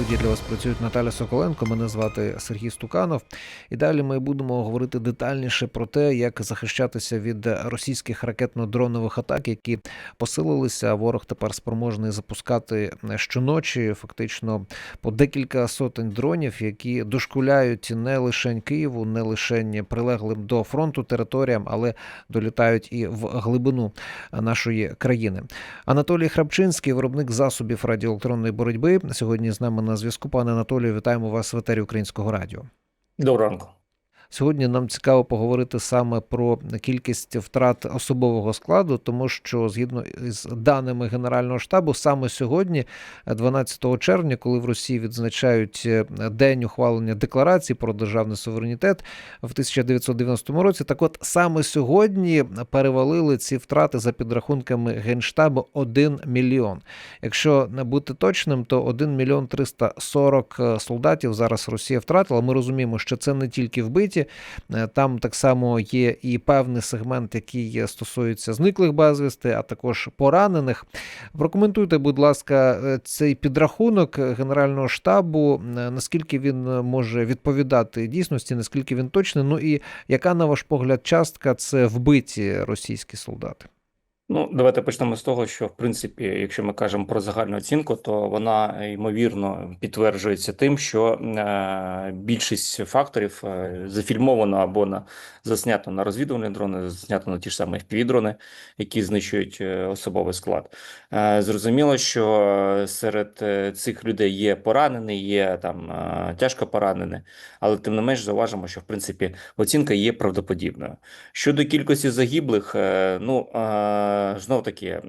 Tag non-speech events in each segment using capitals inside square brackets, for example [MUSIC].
студії для вас працюють Наталя Соколенко. Мене звати Сергій Стуканов. І далі ми будемо говорити детальніше про те, як захищатися від російських ракетно-дронових атак, які посилилися. Ворог тепер спроможний запускати щоночі, фактично по декілька сотень дронів, які дошкуляють не лише Києву, не лише прилеглим до фронту територіям, але долітають і в глибину нашої країни. Анатолій Храпчинський, виробник засобів радіоелектронної боротьби. Сьогодні з нами на зв'язку. Пане Анатолію, вітаємо вас в етері Українського радіо. Доброго ранку. Сьогодні нам цікаво поговорити саме про кількість втрат особового складу, тому що згідно з даними Генерального штабу, саме сьогодні, 12 червня, коли в Росії відзначають день ухвалення декларації про державний суверенітет в 1990 році, так от саме сьогодні перевалили ці втрати за підрахунками генштабу 1 мільйон. Якщо не бути точним, то 1 мільйон 340 солдатів зараз Росія втратила. Ми розуміємо, що це не тільки вбиті. Там так само є і певний сегмент, який стосується зниклих безвісти, а також поранених. Прокоментуйте, будь ласка, цей підрахунок Генерального штабу, наскільки він може відповідати дійсності, наскільки він точний. Ну і яка, на ваш погляд, частка це вбиті російські солдати? Ну, давайте почнемо з того, що в принципі, якщо ми кажемо про загальну оцінку, то вона ймовірно підтверджується тим, що е, більшість факторів е, зафільмовано або на заснято на розвідувальні дрони, заснято на ті ж самі FPV-дрони, які знищують е, особовий склад. Е, зрозуміло, що серед е, цих людей є поранені, є там е, тяжко поранені, але тим не менш зауважимо, що в принципі оцінка є правдоподібною. Щодо кількості загиблих, е, ну е, Знов таки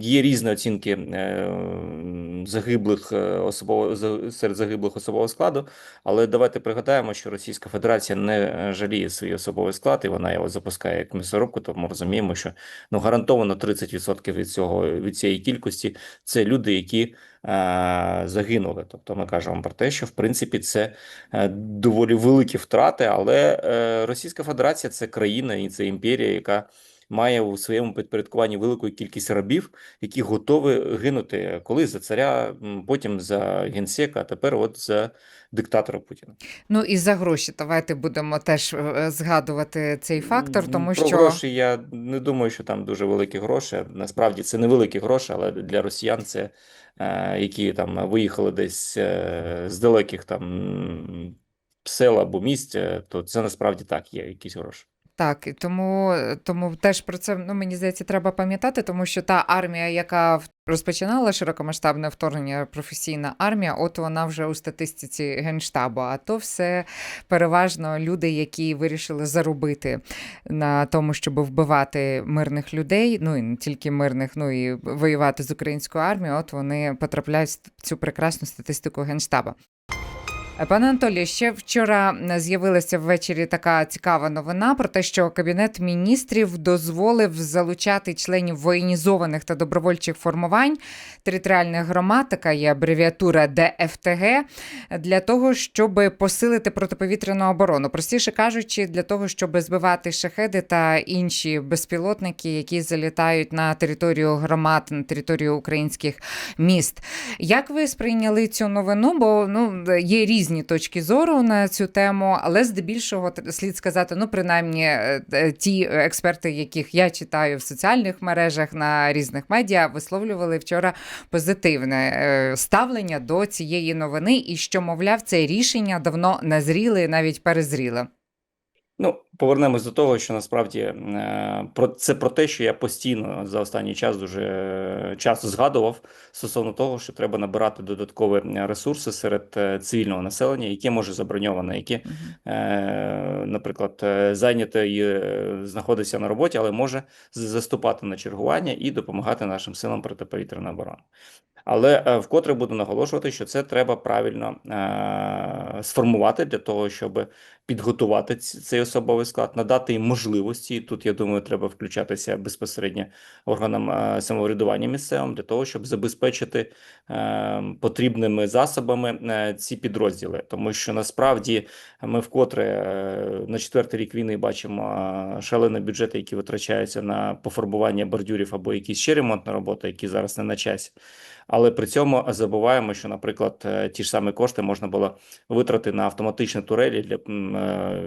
є різні оцінки е, загиблих особово серед загиблих особового складу, але давайте пригадаємо, що Російська Федерація не жаліє свій особовий склад, і вона його запускає як місоробку. Тому розуміємо, що ну гарантовано 30% від цього від цієї кількості це люди, які е, загинули. Тобто ми кажемо про те, що в принципі це е, доволі великі втрати, але е, Російська Федерація це країна і це імперія, яка має у своєму підпорядкуванні велику кількість рабів, які готові гинути коли за царя, потім за генсека, а тепер от за диктатора Путіна. Ну і за гроші давайте будемо теж е, згадувати цей фактор, тому Про що гроші я не думаю, що там дуже великі гроші. Насправді це невеликі гроші, але для росіян це е, які там виїхали десь е, з далеких там сел або місць, то це насправді так є якісь гроші. Так, і тому, тому теж про це ну мені здається, треба пам'ятати, тому що та армія, яка розпочинала широкомасштабне вторгнення, професійна армія, от вона вже у статистиці генштабу. А то все переважно люди, які вирішили заробити на тому, щоб вбивати мирних людей. Ну і не тільки мирних, ну і воювати з українською армією. От вони потрапляють в цю прекрасну статистику генштаба. Пане Анатолію, ще вчора з'явилася ввечері така цікава новина про те, що Кабінет міністрів дозволив залучати членів воєнізованих та добровольчих формувань територіальних громад, така є абревіатура ДФТГ, для того, щоб посилити протиповітряну оборону. Простіше кажучи, для того, щоб збивати шахеди та інші безпілотники, які залітають на територію громад, на територію українських міст. Як ви сприйняли цю новину? Бо ну є різні різні точки зору на цю тему, але здебільшого слід сказати, ну принаймні е, ті експерти, яких я читаю в соціальних мережах на різних медіа, висловлювали вчора позитивне е, ставлення до цієї новини, і що, мовляв, це рішення давно назріли, навіть перезріле. Ну, повернемось до того, що насправді е, про це про те, що я постійно за останній час дуже часто згадував стосовно того, що треба набирати додаткові ресурси серед е, цивільного населення, яке може заброньоване, яке, е, наприклад, зайняте і знаходиться на роботі, але може заступати на чергування і допомагати нашим силам протиповітряної оборони. Але вкотре буду наголошувати, що це треба правильно е сформувати для того, щоб підготувати цей особовий склад, надати їм можливості. Тут я думаю, треба включатися безпосередньо органам е самоврядування місцевим для того, щоб забезпечити е потрібними засобами е ці підрозділи, тому що насправді ми вкотре на четвертий рік війни бачимо шалені бюджети, які витрачаються на пофарбування бордюрів або якісь ще ремонтні роботи, які зараз не на часі. Але при цьому забуваємо, що, наприклад, е, ті ж самі кошти можна було витрати на автоматичні турелі для е,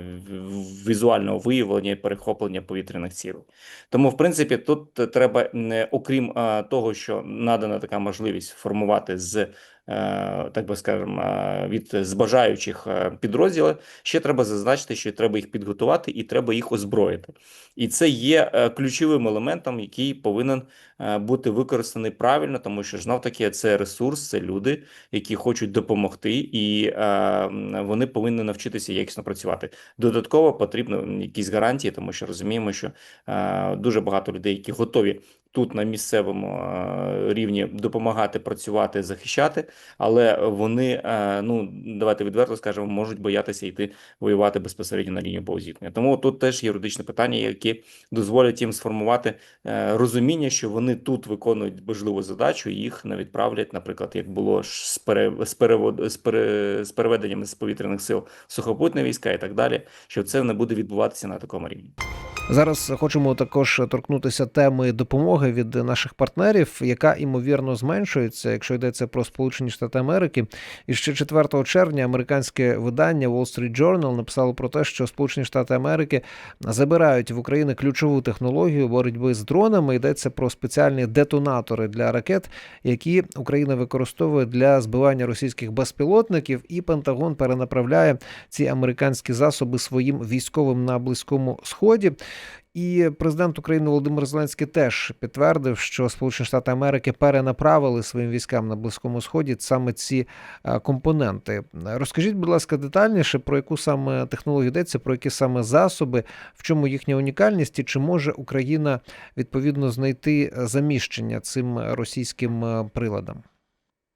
візуального виявлення і перехоплення повітряних цілей. Тому, в принципі, тут треба окрім е, того, що надана така можливість формувати з е, так би скажемо, е, від збажаючих е, підрозділів, ще треба зазначити, що треба їх підготувати і треба їх озброїти. І це є е, ключовим елементом, який повинен е, бути використаний правильно, тому що знов таки це ресурс, це люди, які хочуть допомогти, і е, вони повинні навчитися якісно працювати. Додатково потрібно якісь гарантії, тому що розуміємо, що е, дуже багато людей, які готові тут на місцевому е, рівні допомагати працювати, захищати, але вони е, ну давайте відверто скажемо, можуть боятися йти воювати безпосередньо на лінію боєзіткнення. Тому тут теж юридичне питання, які дозволять їм сформувати е, розуміння, що вони тут виконують важливу задачу, їх не відправлять, наприклад, як було ж з пере, з перевод з, пере, з переведенням з повітряних сил сухопутні війська і так далі, що це не буде відбуватися на такому рівні. Зараз хочемо також торкнутися теми допомоги від наших партнерів, яка імовірно зменшується, якщо йдеться про Сполучені Штати Америки. І ще 4 червня американське видання Wall Street Journal написало про те, що Сполучені Штати Америки забирають в Україні ключову технологію боротьби з дронами. Йдеться про спеціальні детонатори для ракет, які Україна використовує для збивання російських безпілотників, і Пентагон перенаправляє ці американські засоби своїм військовим на близькому сході. І президент України Володимир Зеленський теж підтвердив, що Сполучені Штати Америки перенаправили своїм військам на близькому сході саме ці е, компоненти. Розкажіть, будь ласка, детальніше про яку саме технологію йдеться, про які саме засоби, в чому їхня унікальність, і чи може Україна відповідно знайти заміщення цим російським е, приладам?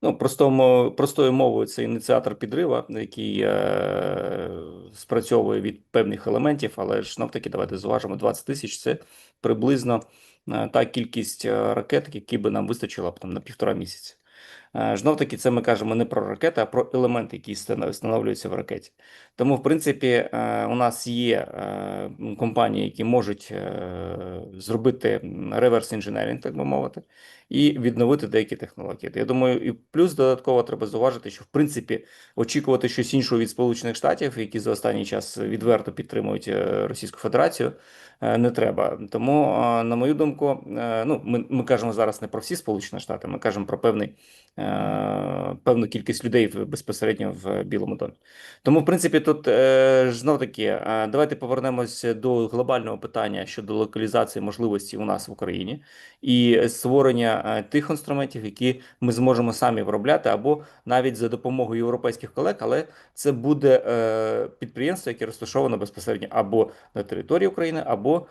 Ну, простому, простою мовою, це ініціатор підрива, який е, спрацьовує від певних елементів, але ж навтаки, давайте зважимо, 20 тисяч це приблизно е, та кількість е, ракет, які би нам вистачило там на півтора місяця. Е, Знов таки, це ми кажемо не про ракети, а про елементи, які встановлюються в ракеті. Тому, в принципі, е, у нас є е, компанії, які можуть е, зробити реверс інженерінг, так би мовити, і відновити деякі технології. Я думаю, і плюс додатково треба зауважити, що в принципі очікувати щось іншого від Сполучених Штатів, які за останній час відверто підтримують Російську Федерацію, не треба. Тому, на мою думку, ну ми, ми кажемо зараз не про всі Сполучені Штати, ми кажемо про певний. Певну кількість людей безпосередньо в Білому домі. Тому, в принципі, тут е, знов таки, е, давайте повернемося до глобального питання щодо локалізації можливості у нас в Україні і створення е, тих інструментів, які ми зможемо самі виробляти, або навіть за допомогою європейських колег, але це буде підприємство, яке розташовано безпосередньо або на території України, або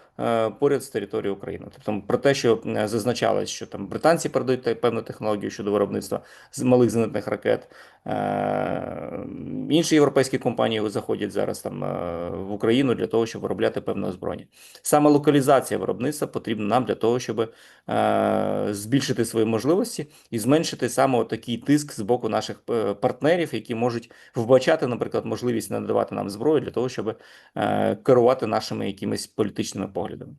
поряд з територією України. Тобто про те, що зазначалось, що там британці передають певну технологію щодо виробництва з малих зенитних ракет. Е, Інші європейські компанії заходять зараз там е, в Україну для того, щоб виробляти певне озброєння. Саме локалізація виробництва потрібна нам для того, щоб е, збільшити свої можливості і зменшити саме такий тиск з боку наших партнерів, які можуть вбачати, наприклад, можливість надавати нам зброю для того, щоб керувати нашими якимись політичними поглядами.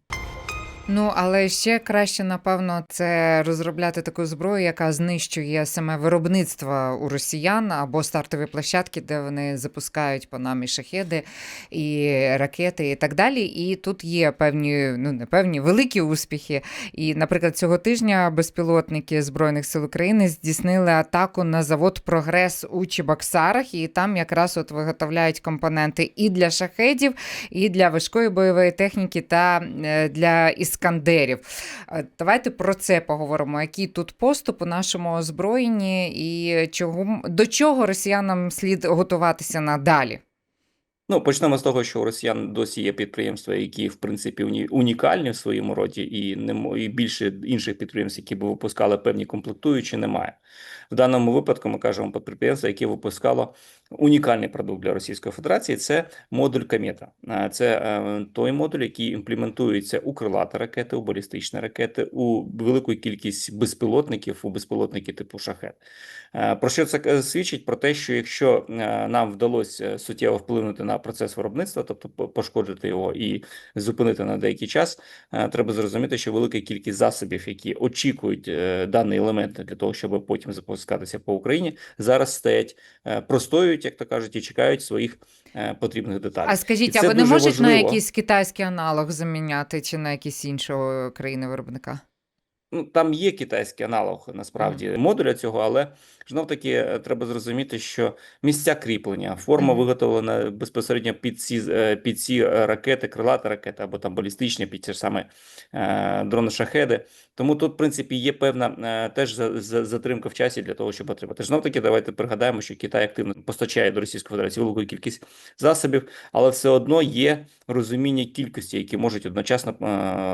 Ну, але ще краще, напевно, це розробляти таку зброю, яка знищує саме виробництво у росіян або стартові площадки, де вони запускають по нам і шахеди, і ракети, і так далі. І тут є певні, ну не певні, великі успіхи. І, наприклад, цього тижня безпілотники Збройних сил України здійснили атаку на завод Прогрес у Чебоксарах, і там якраз от виготовляють компоненти і для шахедів, і для важкої бойової техніки та е, для іскандерів. Е, Давайте про це поговоримо. Який тут поступ у нашому озброєнні, і чого до чого росіянам слід готуватися надалі? Ну, почнемо з того, що у росіян досі є підприємства, які в принципі унікальні в своєму роді, і не і більше інших підприємств, які б випускали певні комплектуючі, немає. В даному випадку ми кажемо про підприємство, яке випускало унікальний продукт для Російської Федерації. Це модуль Комета. Це е, той модуль, який імплементується у крилаті ракети, у балістичні ракети, у велику кількість безпілотників, у безпілотники типу шахет. Е, Про що це е, свідчить? Про те, що якщо нам вдалося суттєво вплинути на процес виробництва, тобто пошкодити його і зупинити на деякий час, треба зрозуміти, що велика кількість засобів, які очікують даний елемент для того, щоб потім запускатися по Україні, зараз стоять, е, простоюють, як то кажуть, і чекають своїх е, потрібних деталей. А скажіть, а вони дуже можуть на якийсь китайський аналог заміняти чи на якісь іншого країни виробника? Ну, там є китайський аналог насправді модуля цього, але знов таки е, треба зрозуміти, що місця кріплення, форма виготовлена безпосередньо під ці, е, під ці е, ракети, крилаті ракети або там балістичні, під ті ж саме е, дрони шахеди. Тому тут, в принципі, є певна теж за, за, затримка в часі для того, щоб отримати. Знов таки, давайте пригадаємо, що Китай активно постачає до Російської Федерації велику кількість засобів, але все одно є розуміння кількості, які можуть одночасно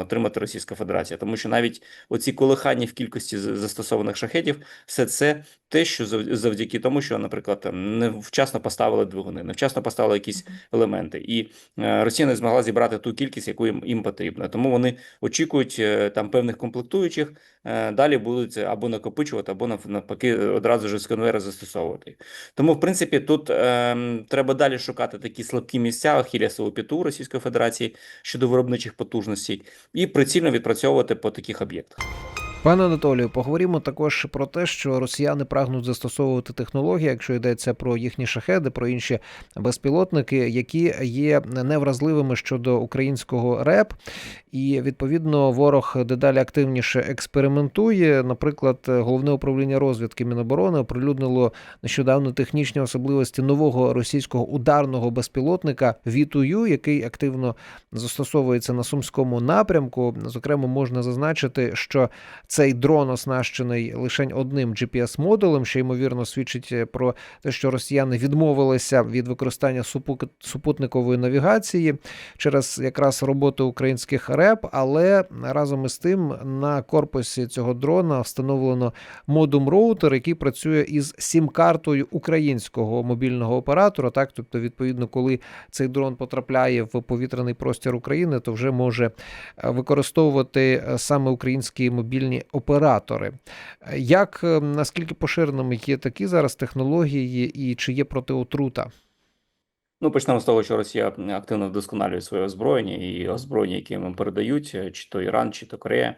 отримати Російська Федерація, тому що навіть оці колихання в кількості застосованих шахетів, все це те, що зав- завдяки тому, що, наприклад, там невчасно поставили двигуни, невчасно поставили якісь елементи, і е, Росія не змогла зібрати ту кількість, яку їм, їм потрібно. Тому вони очікують е, там певних комплектуючих, е, далі будуть або накопичувати, або навпаки одразу ж з конвейера застосовувати. Тому, в принципі, тут е, треба далі шукати такі слабкі місця Ахіллясову п'яту Російської Федерації щодо виробничих потужностей і прицільно відпрацьовувати по таких об'єктах. Пане Анатолію, поговоримо також про те, що росіяни прагнуть застосовувати технології, якщо йдеться про їхні шахеди, про інші безпілотники, які є невразливими щодо українського РЕП, і відповідно ворог дедалі активніше експериментує. Наприклад, головне управління розвідки Міноборони оприлюднило нещодавно технічні особливості нового російського ударного безпілотника Вітую, який активно застосовується на сумському напрямку. Зокрема, можна зазначити, що цей дрон оснащений лише одним GPS-модулем, що ймовірно свідчить е, про те, що росіяни відмовилися від використання супутникової навігації через якраз роботу українських РЕП, але разом із тим на корпусі цього дрона встановлено модум роутер, який працює із сім-картою українського мобільного оператора. Так, тобто, відповідно, коли цей дрон потрапляє в повітряний простір України, то вже може е, використовувати е, саме українські мобільні оператори. Як е, наскільки поширеними є такі зараз технології, і чи є протиотрута? Ну, почнемо з того, що Росія активно вдосконалює своє озброєння і озброєння, яке їм передають, чи то Іран, чи то Корея.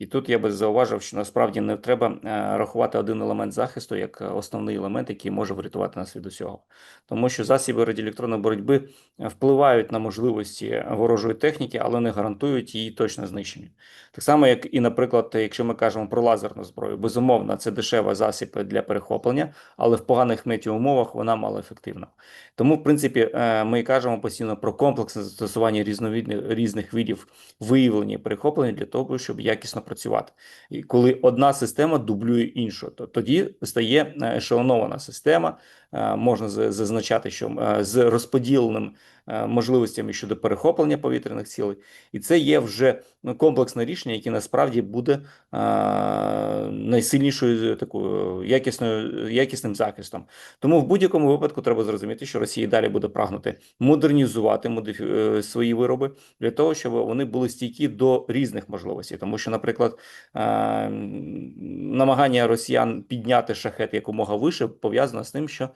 І тут я би зауважив, що насправді не треба е, рахувати один елемент захисту як е, основний елемент, який може врятувати нас від усього. Тому що засоби радіоелектронної боротьби е, впливають на можливості ворожої техніки, але не гарантують її точне знищення. Так само, як і, наприклад, якщо ми кажемо про лазерну зброю, безумовно, це дешева засіб для перехоплення, але в поганих метеоумовах вона малоефективна. Тому, в принципі, ми кажемо постійно про комплексне застосування різновидних різних видів виявлення і перехоплення для того, щоб якісно працювати. І коли одна система дублює іншу, то тоді стає е, ешелонована система. Е, Можна за- зазначати, що е, з розподіленим е, можливостями щодо перехоплення повітряних цілей, і це є вже ну, комплексне рішення, яке насправді буде найсильнішою такою якісною якісним захистом. Тому в будь-якому випадку треба зрозуміти, що Росія далі буде прагнути модернізувати модифі... свої вироби для того, щоб вони були стійкі до різних можливостей. Тому що, наприклад, намагання росіян підняти шахет якомога вище пов'язано з тим, що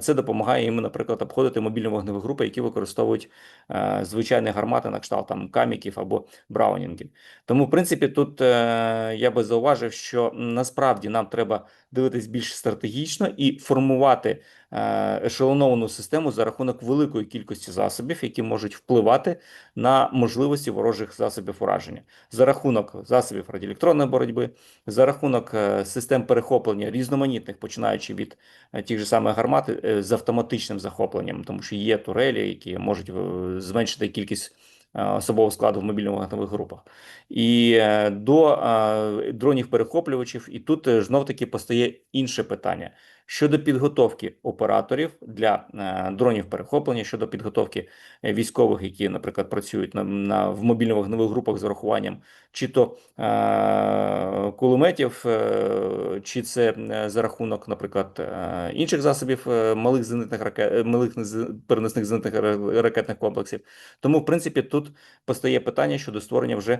це допомагає їм, наприклад, обходити мобільні вогневі групи, які використовують е, звичайні гармати на кшталт там каміків або браунінгів. Тому, в принципі, тут е, я би зауважив, що насправді нам треба дивитись більш стратегічно і формувати е, ешелоновану систему за рахунок великої кількості засобів, які можуть впливати на можливості ворожих засобів ураження, за рахунок засобів радіоелектронної боротьби, за рахунок е, систем перехоплення різноманітних, починаючи від е, тих же самих гармат е, з автоматичним захопленням, тому що є турелі, які можуть е, зменшити кількість е, особового складу в мобільно-вогневих групах, і до дронів перехоплювачів. І тут знов таки постає інше питання. Щодо підготовки операторів для е, дронів перехоплення, щодо підготовки е, військових, які, наприклад, працюють на, на в мобільно-вогневих групах з урахуванням чи то е, кулеметів, е, чи це е, за рахунок, наприклад, інших засобів малих зенитних ракет, малих переносних зенитних ракетних комплексів. Тому, в принципі, тут постає питання щодо створення вже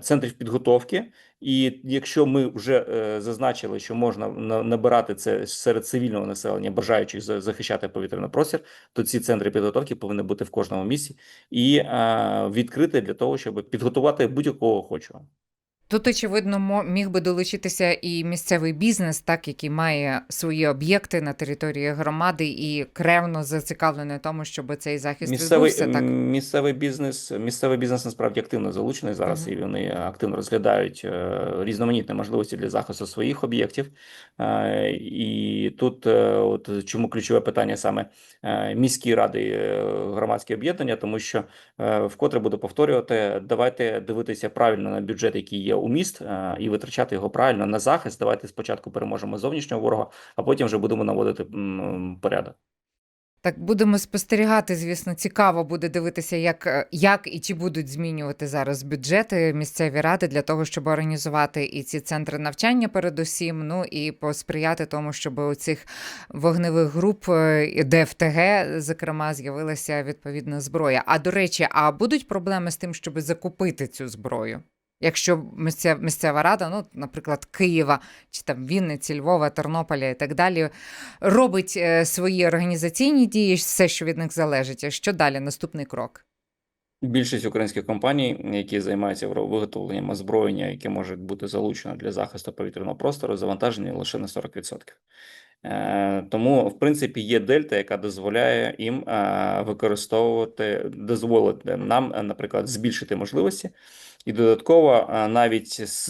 центрів підготовки. І якщо ми вже е, зазначили, що можна на- набирати це серед цивільного населення, бажаючих захищати повітряний простір, то ці центри підготовки повинні бути в кожному місці і е, відкрити для того, щоб підготувати будь-якого охочого. Тут, очевидно, міг би долучитися і місцевий бізнес, так який має свої об'єкти на території громади і кревно зацікавлений тому, щоб цей захист Місцевий, відбувся. Так місцевий бізнес, місцевий бізнес насправді активно залучений зараз, Мгм. і вони активно розглядають е, різноманітні можливості для захисту своїх об'єктів. Е, І тут е, от чому ключове питання саме міські ради, громадські об'єднання, тому що вкотре буду повторювати, давайте дивитися правильно на бюджет, який є у міст, е, і витрачати його правильно на захист. Давайте спочатку переможемо зовнішнього ворога, а потім вже будемо наводити порядок. Так, будемо спостерігати. Звісно, цікаво буде дивитися, як, е, як і чи будуть змінювати зараз бюджети місцеві ради для того, щоб організувати і ці центри навчання, передусім. Ну і посприяти тому, щоб у цих вогневих груп е, ДФТГ, зокрема, з'явилася відповідна зброя. А до речі, а будуть проблеми з тим, щоб закупити цю зброю? Якщо місцева, рада, ну, наприклад, Києва чи там Вінниці, Львова, Тернополя і так далі, робить е, свої організаційні дії, все, що від них залежить. Що далі? Наступний крок. Більшість українських компаній, які займаються виготовленням озброєння, яке може бути залучено для захисту повітряного простору, завантажені лише на 40%. Е, Тому, в принципі, є дельта, яка дозволяє їм е, використовувати, дозволити нам, е, наприклад, збільшити можливості. І додатково, навіть з,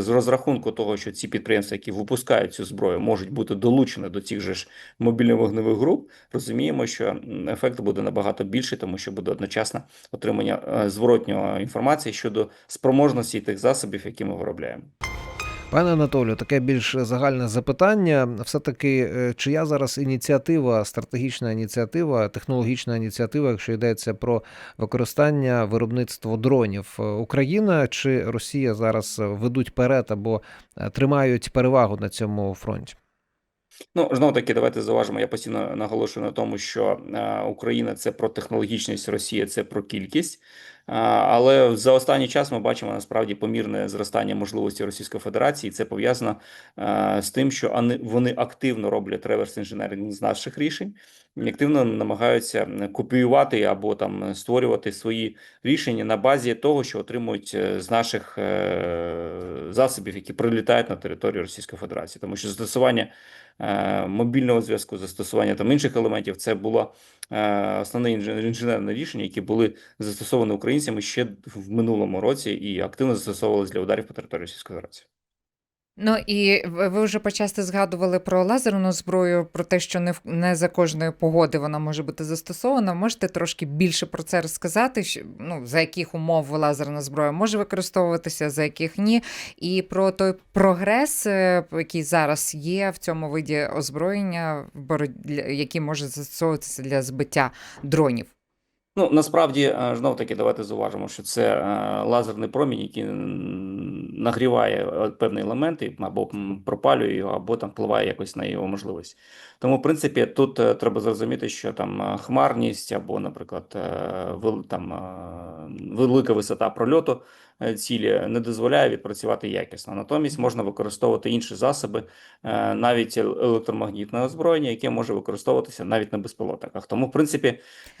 з розрахунку того, що ці підприємства, які випускають цю зброю, можуть бути долучені до цих же ж мобільно-вогневих груп, розуміємо, що ефект буде набагато більший, тому що буде одночасно отримання зворотнього інформації щодо спроможності тих засобів, які ми виробляємо. Пане Анатолію, таке більш загальне запитання. Все-таки, е, чия зараз ініціатива, стратегічна ініціатива, технологічна ініціатива, якщо йдеться про використання виробництво дронів, Е, Україна чи Росія зараз ведуть перед або е, тримають перевагу на цьому фронті? Ну, знову таки, давайте зауважимо. Я постійно наголошую на тому, що е, Україна це про технологічність, Росія це про кількість. Е, але за останній час ми бачимо насправді помірне зростання можливості Російської Федерації. Це пов'язано е, з тим, що вони активно роблять реверс інженеринг з наших рішень, активно намагаються копіювати або там створювати свої рішення на базі того, що отримують з наших засобів, які прилітають на територію Російської Федерації, тому що застосування мобільного зв'язку, застосування там інших елементів, це було е, основне інженерне рішення, які були застосовані українцями ще в минулому році і активно застосовувалися для ударів по території Російської Федерації. Ну і ви вже почасти згадували про лазерну зброю, про те, що не не за кожної погоди вона може бути застосована. Можете трошки більше про це розказати? що- Ну за яких умов лазерна зброя може використовуватися, за яких ні, і про той прогрес, е, який зараз є в цьому виді озброєння, який може застосовуватися для збиття дронів. Ну, насправді, знов таки, давайте зауважимо, що це е, лазерний промінь, який нагріває е, певні елементи, або пропалює його, або там впливає якось на його можливість. Тому, в принципі, тут е, треба зрозуміти, що там е, хмарність, або, наприклад, е, там, е, велика висота прольоту е, цілі не дозволяє відпрацювати якісно. Натомість можна використовувати інші засоби, е, навіть ел- електромагнітне озброєння, яке може використовуватися навіть на безпілотниках. Тому, в принципі,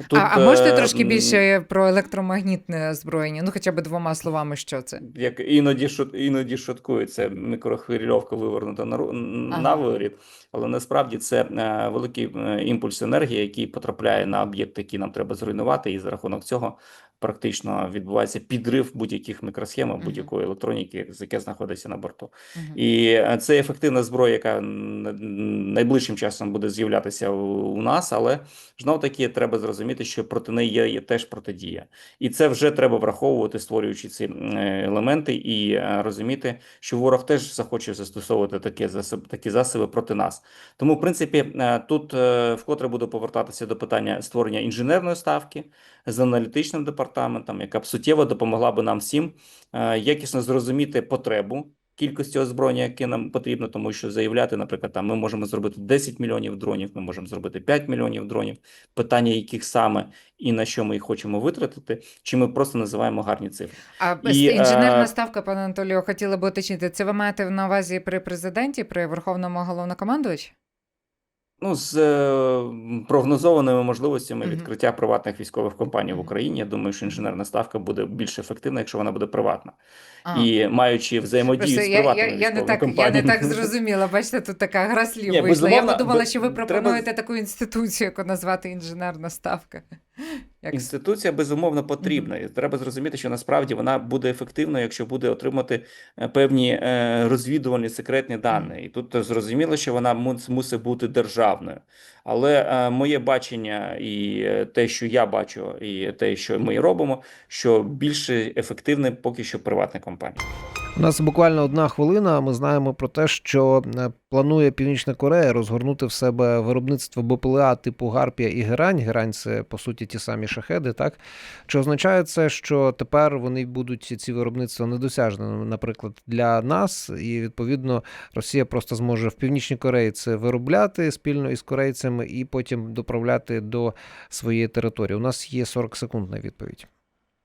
тут а, а можете е, трошки більше про електромагнітне озброєння? Ну, хоча б двома словами, що це? як іноді шут, іноді шуткують, це мікрохвильовка вивернута на, ру- на Ага. але насправді це е, великий е, імпульс енергії, який потрапляє на об'єкт, який нам треба зруйнувати, і за рахунок цього практично відбувається підрив будь-яких мікросхем, будь-якої електроніки, з яке знаходиться на борту. І е, це ефективна зброя, яка найближчим часом буде з'являтися у нас, але знов таки треба зрозуміти, що проти неї є, є теж протидія, і це вже треба враховувати, створюючи ці е, елементи, і е, розуміти, що ворог теж захоче застосовувати такі засоби, такі засоби проти нас. Тому, в принципі, тут вкотре буду повертатися до питання створення інженерної ставки з аналітичним департаментом, яка б суттєво допомогла би нам всім е, якісно зрозуміти потребу кількості озброєння, яке нам потрібно, тому що заявляти, наприклад, там ми можемо зробити 10 мільйонів дронів, ми можемо зробити 5 мільйонів дронів. Питання, яких саме і на що ми їх хочемо витратити, чи ми просто називаємо гарні цифри. А І, інженерна е, ставка, пане Анатолію, хотіла би уточнити. Це ви маєте на увазі при президенті, при верховному головнокомандувачі? Ну, з е, прогнозованими можливостями відкриття приватних військових компаній в Україні, я думаю, що інженерна ставка буде більш ефективна, якщо вона буде приватна. А. І маючи взаємодію Просто з я, я, я, не так, так, я не так [LAUGHS] зрозуміла. Бачите, тут така гра слів вийшла. Я подумала, що ви треба- пропонуєте таку інституцію, яку назвати інженерна ставка. Як... Інституція безумовно потрібна. І треба зрозуміти, що насправді вона буде ефективною, якщо буде отримати е, певні е, розвідувальні секретні дані. І тут зрозуміло, що вона мус- мусить бути державною. Але е, моє бачення і те, що я бачу, і те, що ми робимо, що більше ефективне поки що приватна компанія. У нас буквально одна хвилина. Ми знаємо про те, що е, планує Північна Корея розгорнути в себе виробництво БПЛА типу Гарпія і Герань. Герань це по суті ті самі шахеди. Так чи означає це, що тепер вони будуть ці виробництва недосяжними, наприклад, для нас, і відповідно Росія просто зможе в Північній Кореї це виробляти спільно із корейцями і потім доправляти до своєї території. У нас є 40 секунд на відповідь.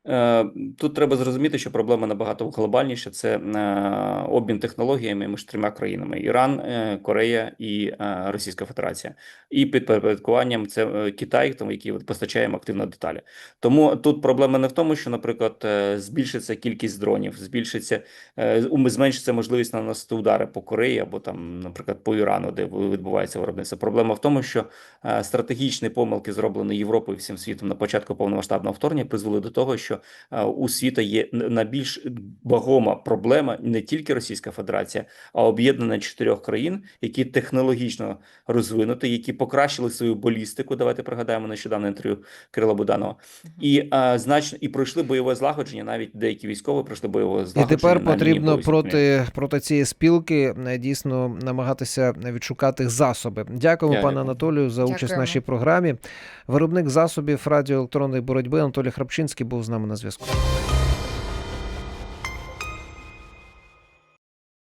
Е, Тут треба зрозуміти, що проблема набагато глобальніша. Це е, обмін технологіями між трьома країнами: Іран, е, Корея і Російська Федерація. І під підпорядкуванням це Китай, тому який постачаємо активно деталі. Тому тут проблема не в тому, що, наприклад, збільшиться кількість дронів, збільшиться зменшиться можливість наносити удари по Кореї або там, наприклад, по Ірану, де відбувається виробництво. Проблема в тому, що стратегічні помилки, зроблені Європою всім світом на початку повномасштабного вторгнення, призвели до того, що е, у світа є найбільш вагома проблема не тільки Російська Федерація, а об'єднання чотирьох країн, які технологічно розвинуті, які покращили свою балістику. Давайте пригадаємо нещодавне інтерв'ю Кирила Буданова, і е, значно і пройшли бойове злагодження. Навіть деякі військові пройшли бойове І тепер потрібно з проти, проти цієї спілки е, дійсно намагатися відшукати засоби. Дякуємо, Я пане. Анатолію, за участь в нашій програмі. Виробник засобів радіоелектронної боротьби Анатолій Храпчинський був на зв'язку.